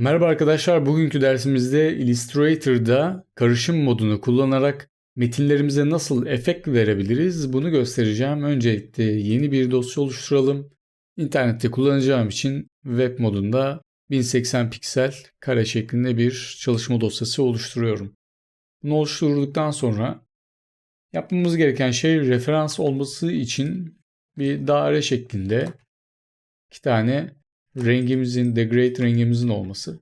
Merhaba arkadaşlar, bugünkü dersimizde Illustrator'da karışım modunu kullanarak metinlerimize nasıl efekt verebiliriz bunu göstereceğim. Öncelikle yeni bir dosya oluşturalım. İnternette kullanacağım için web modunda 1080 piksel kare şeklinde bir çalışma dosyası oluşturuyorum. Bunu oluşturduktan sonra yapmamız gereken şey referans olması için bir daire şeklinde iki tane rengimizin, degrade rengimizin olması.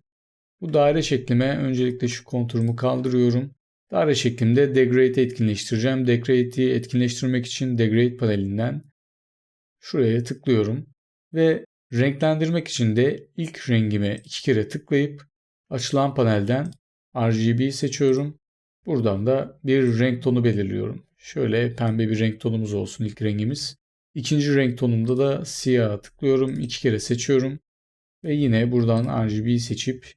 Bu daire şeklime öncelikle şu konturumu kaldırıyorum. Daire şeklimde degrade etkinleştireceğim. Degrade'i etkinleştirmek için degrade panelinden şuraya tıklıyorum. Ve renklendirmek için de ilk rengime iki kere tıklayıp açılan panelden RGB seçiyorum. Buradan da bir renk tonu belirliyorum. Şöyle pembe bir renk tonumuz olsun ilk rengimiz. İkinci renk tonumda da siyah tıklıyorum. iki kere seçiyorum. Ve yine buradan RGB seçip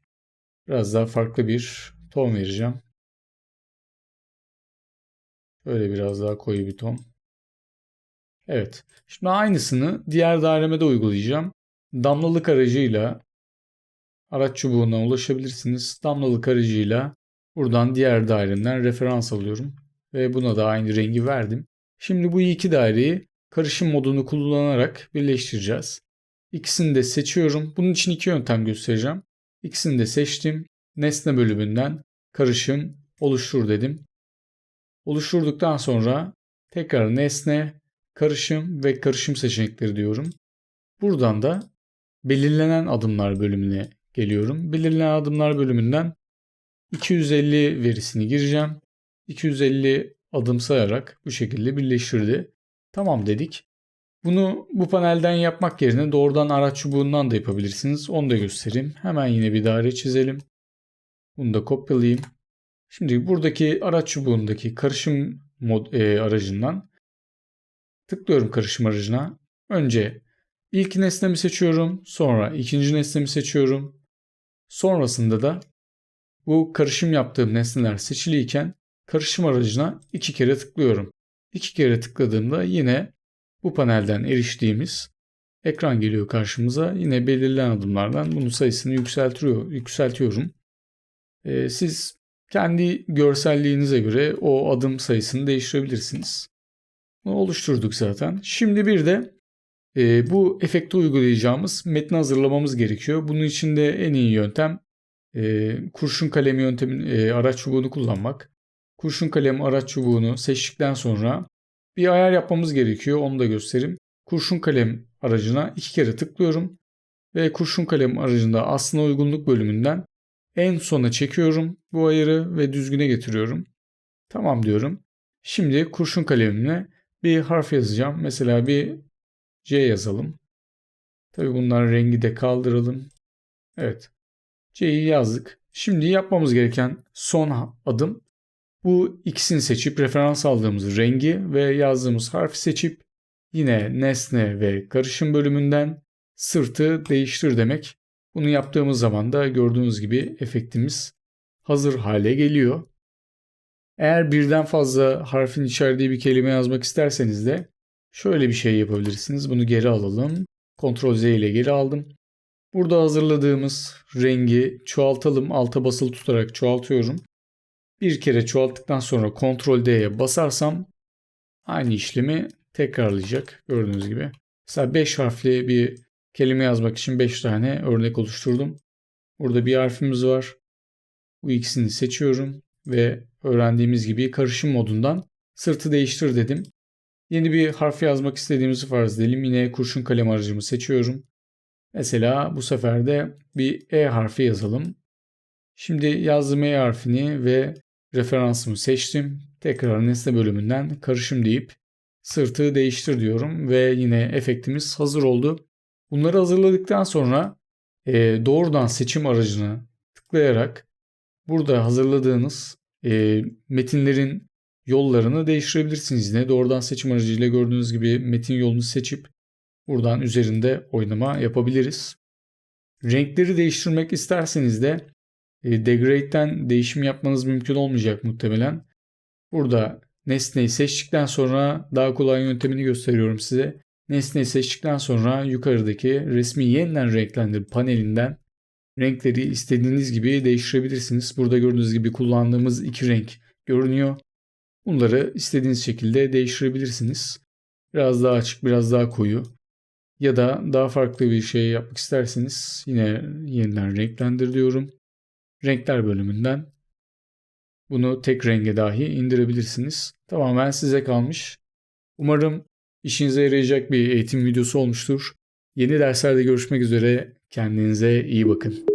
biraz daha farklı bir ton vereceğim. Böyle biraz daha koyu bir ton. Evet. Şimdi aynısını diğer daireme de uygulayacağım. Damlalık aracıyla araç çubuğuna ulaşabilirsiniz. Damlalık aracıyla buradan diğer dairemden referans alıyorum. Ve buna da aynı rengi verdim. Şimdi bu iki daireyi karışım modunu kullanarak birleştireceğiz. İkisini de seçiyorum. Bunun için iki yöntem göstereceğim. İkisini de seçtim. Nesne bölümünden karışım oluştur dedim. Oluşturduktan sonra tekrar nesne, karışım ve karışım seçenekleri diyorum. Buradan da belirlenen adımlar bölümüne geliyorum. Belirlenen adımlar bölümünden 250 verisini gireceğim. 250 adım sayarak bu şekilde birleştirdi. Tamam dedik. Bunu bu panelden yapmak yerine doğrudan araç çubuğundan da yapabilirsiniz. Onu da göstereyim. Hemen yine bir daire çizelim. Bunu da kopyalayayım. Şimdi buradaki araç çubuğundaki karışım mod, e, aracından tıklıyorum karışım aracına. Önce ilk nesnemi seçiyorum. Sonra ikinci nesnemi seçiyorum. Sonrasında da bu karışım yaptığım nesneler seçiliyken karışım aracına iki kere tıklıyorum. İki kere tıkladığımda yine bu panelden eriştiğimiz ekran geliyor karşımıza. Yine belirlenen adımlardan bunun sayısını yükseltiyor, yükseltiyorum. Ee, siz kendi görselliğinize göre o adım sayısını değiştirebilirsiniz. Bunu oluşturduk zaten. Şimdi bir de e, bu efekti uygulayacağımız metni hazırlamamız gerekiyor. Bunun için de en iyi yöntem e, kurşun kalem yöntemi e, araç çubuğunu kullanmak. Kurşun kalem araç çubuğunu seçtikten sonra bir ayar yapmamız gerekiyor. Onu da göstereyim. Kurşun kalem aracına iki kere tıklıyorum. Ve kurşun kalem aracında aslında uygunluk bölümünden en sona çekiyorum bu ayarı ve düzgüne getiriyorum. Tamam diyorum. Şimdi kurşun kalemimle bir harf yazacağım. Mesela bir C yazalım. Tabi bunların rengi de kaldıralım. Evet. C'yi yazdık. Şimdi yapmamız gereken son adım bu ikisini seçip referans aldığımız rengi ve yazdığımız harfi seçip yine nesne ve karışım bölümünden sırtı değiştir demek. Bunu yaptığımız zaman da gördüğünüz gibi efektimiz hazır hale geliyor. Eğer birden fazla harfin içerdiği bir kelime yazmak isterseniz de şöyle bir şey yapabilirsiniz. Bunu geri alalım. Ctrl Z ile geri aldım. Burada hazırladığımız rengi çoğaltalım. Alta basılı tutarak çoğaltıyorum. Bir kere çoğalttıktan sonra Ctrl D'ye basarsam aynı işlemi tekrarlayacak gördüğünüz gibi. Mesela 5 harfli bir kelime yazmak için 5 tane örnek oluşturdum. Burada bir harfimiz var. Bu ikisini seçiyorum ve öğrendiğimiz gibi karışım modundan sırtı değiştir dedim. Yeni bir harf yazmak istediğimizi farz edelim. Yine kurşun kalem aracımı seçiyorum. Mesela bu sefer de bir E harfi yazalım. Şimdi yazdığım E harfini ve referansımı seçtim. Tekrar nesne bölümünden karışım deyip sırtı değiştir diyorum ve yine efektimiz hazır oldu. Bunları hazırladıktan sonra e, doğrudan seçim aracını tıklayarak burada hazırladığınız e, metinlerin yollarını değiştirebilirsiniz. Yine doğrudan seçim aracıyla gördüğünüz gibi metin yolunu seçip buradan üzerinde oynama yapabiliriz. Renkleri değiştirmek isterseniz de degrade'den değişim yapmanız mümkün olmayacak muhtemelen. Burada nesneyi seçtikten sonra daha kolay yöntemini gösteriyorum size. Nesneyi seçtikten sonra yukarıdaki resmi yeniden renklendir panelinden renkleri istediğiniz gibi değiştirebilirsiniz. Burada gördüğünüz gibi kullandığımız iki renk görünüyor. Bunları istediğiniz şekilde değiştirebilirsiniz. Biraz daha açık, biraz daha koyu. Ya da daha farklı bir şey yapmak isterseniz yine yeniden renklendir diyorum. Renkler bölümünden bunu tek renge dahi indirebilirsiniz. Tamamen size kalmış. Umarım işinize yarayacak bir eğitim videosu olmuştur. Yeni derslerde görüşmek üzere. Kendinize iyi bakın.